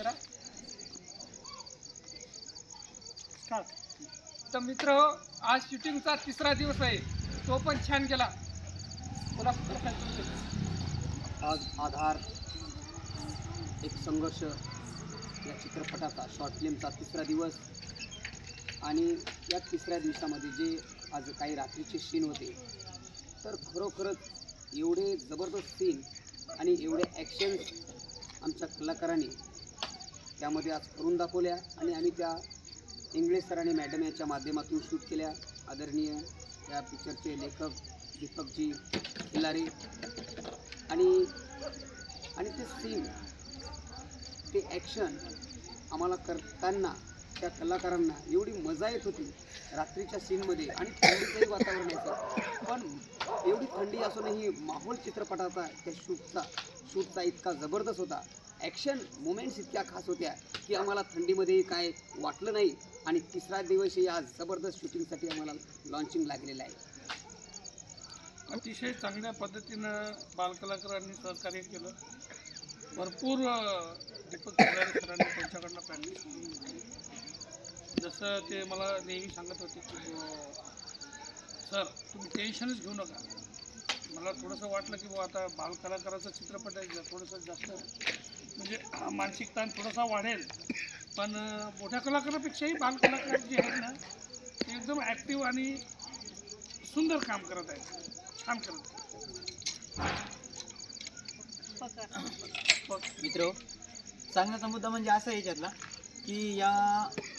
करा. तर मित्र आज शूटिंगचा तिसरा दिवस आहे. तो पण छान गेला. बोला? आज आधार एक संघर्ष या चित्रपटाचा शॉर्ट फिल्मचा तिसरा दिवस. आणि या तिसऱ्या दिवसामध्ये जे आज काही रात्रीचे सीन होते तर खरोखरच एवढे जबरदस्त सीन आणि एवढे ॲक्शन्स आमच्या कलाकारांनी त्यामध्ये आज करून दाखवल्या आणि आम्ही त्या इंग्लिश सर आणि मॅडम यांच्या माध्यमातून शूट केल्या. आदरणीय या पिक्चरचे लेखक दीपकजी खिल्लारे आणि आणि ते सीन ते ॲक्शन आम्हाला करताना त्या कलाकारांना एवढी मजा येत होती रात्रीच्या सीनमध्ये आणि थंडीचंही वातावरण होतं पण एवढी थंडी असूनही माहोल चित्रपटाचा त्या शूटचा शूटचा इतका जबरदस्त होता. ॲक्शन मुमेंट्स इतक्या खास होत्या की आम्हाला थंडीमध्येही काय वाटलं नाही. आणि तिसरा दिवसही आज जबरदस्त शूटिंगसाठी आम्हाला लॉन्चिंग लागलेलं आहे. अतिशय चांगल्या पद्धतीनं बालकलाकारांनी सहकार्य केलं. भरपूर दीपक सरांनी त्यांच्याकडनं प्रॅक्टिस जसं ते मला नेहमी सांगत होते की सर तुम्ही टेन्शनच घेऊ नका. मला थोडंसं वाटलं की बुवा आता बालकलाकाराचा चित्रपट आहे थोडंसं जास्त म्हणजे मानसिक ताण थोडासा वाढेल. पण मोठ्या कलाकारापेक्षाही बालकलाकार जे आहेत ना ते एकदम ॲक्टिव्ह आणि सुंदर काम करत आहेत. छान करत मित्र सांगण्याचा मुद्दा म्हणजे असा आहे याच्यातला की या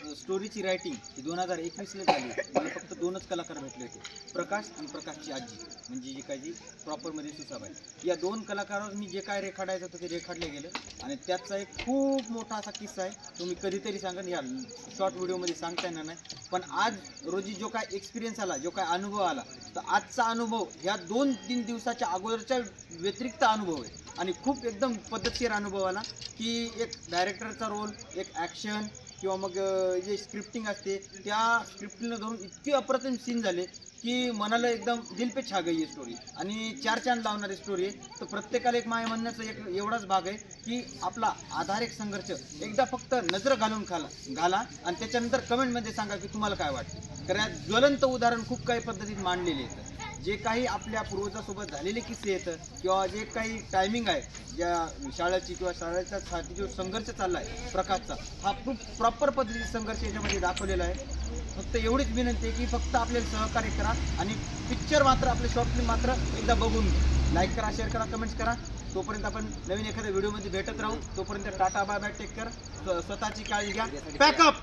स्टोरीची रायटिंग ही दोन हजार एकवीसला झाली. मला फक्त दोनच कलाकार भेटले होते. प्रकाश आणि प्रकाशची आजी म्हणजे जी काय जी प्रॉपरमध्ये सुसाबाई. या दोन कलाकारावर मी जे काय रेखाडायचं होतं ते रेखाडलं गेलं. आणि त्याचा एक खूप मोठा असा किस्सा आहे. तो मी कधीतरी सांगेन या शॉर्ट व्हिडिओमध्ये सांगता येणार नाही. पण आज रोजी जो काय एक्सपिरियन्स आला जो काय अनुभव आला तर आजचा अनुभव ह्या दोन तीन दिवसाच्या अगोदरच्या व्यतिरिक्त अनुभव आहे. आणि खूप एकदम पद्धतशीर अनुभव आला की एक डायरेक्टरचा रोल एक ॲक्शन किंवा मग जे स्क्रिप्टिंग असते त्या स्क्रिप्टिंगला धरून इतके अप्रतिम सीन झाले की मनाला एकदम दिलपे छा गई स्टोरी आणि चार चांद लावणारी स्टोरी आहे तर प्रत्येकाला एक माय म्हणण्याचा एक एवढाच भाग आहे की आपला आधार एक संघर्ष. एकदा फक्त नजर घालून खाला घाला आणि त्याच्यानंतर कमेंटमध्ये सांगा की तुम्हाला काय वाटतं. कारण ज्वलंत उदाहरण खूप काही पद्धतीत मांडलेले आहेत. जे काही आपल्या पूर्वजासोबत झालेले किस्से येतं किंवा जे काही टायमिंग आहे ज्या शाळेची किंवा शाळेच्या साठी जो संघर्ष चालला आहे प्रकाशचा हा खूप प्रॉपर पद्धतीने संघर्ष याच्यामध्ये दाखवलेला आहे. फक्त एवढीच विनंती आहे की फक्त आपल्याला सहकार्य करा आणि पिक्चर मात्र आपले शॉर्ट फिल्म मात्र एकदा बघून लाईक करा शेअर करा कमेंट्स करा. तोपर्यंत आपण नवीन एखाद्या व्हिडिओमध्ये भेटत राहू. तोपर्यंत टाटा बाय बाय टेक कर स्वतःची काळजी घ्या. पॅकअप